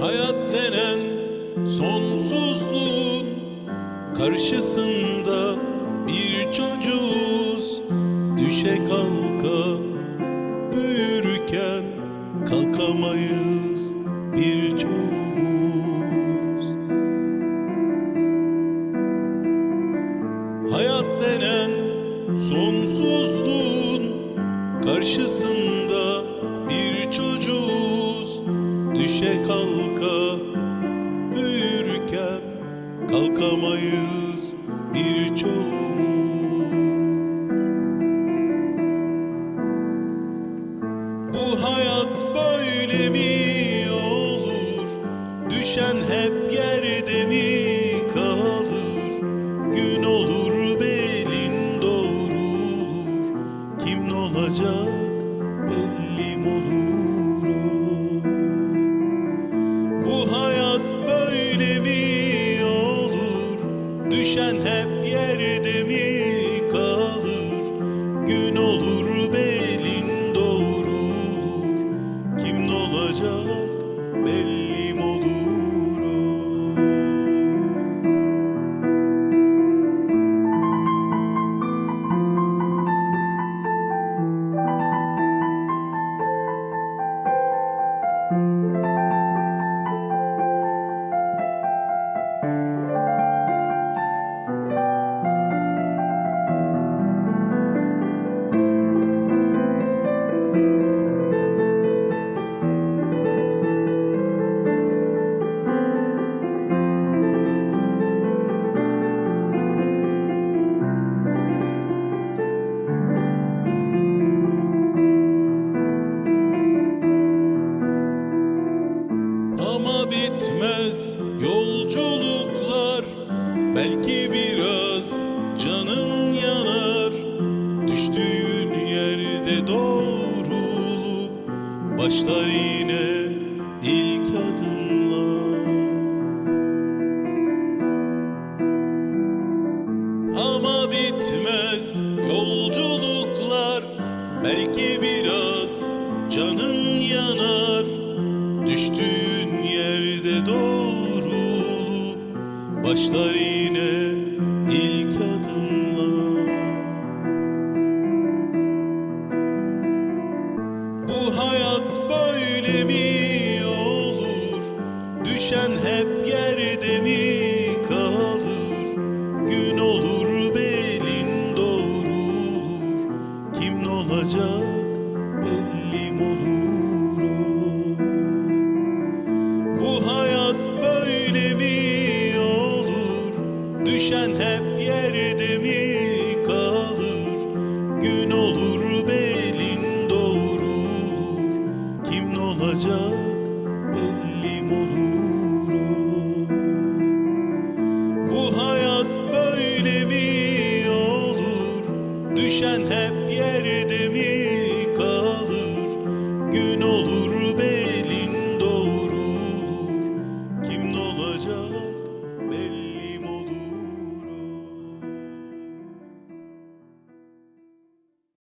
Hayat denen sonsuzluğun karşısında bir çocuğuz. Düşe kalka büyürken kalkamayız bir çoğumuz. Hayat denen sonsuzluğun karşısında Düşe kalka büyürken kalkamayız birçoğumuz. Bu hayat böyle mi olur? Düşen hep Düşen hep yerde mi kalır? Gün olur belin doğrulur. Kim ne olacak belli olur? Ama bitmez yolculuklar Belki biraz canın yanar. Düştüğün yerde doğrulup Başlar yine ilk adımlar. Ama bitmez yolculuklar Belki biraz canın yanar. Düştüğün yerde doğrulup Başlar yine ilk adımlar Bu hayat böyle mi olur? Düşen hep yerde mi Düşen hep yerde mi kalır? Gün olur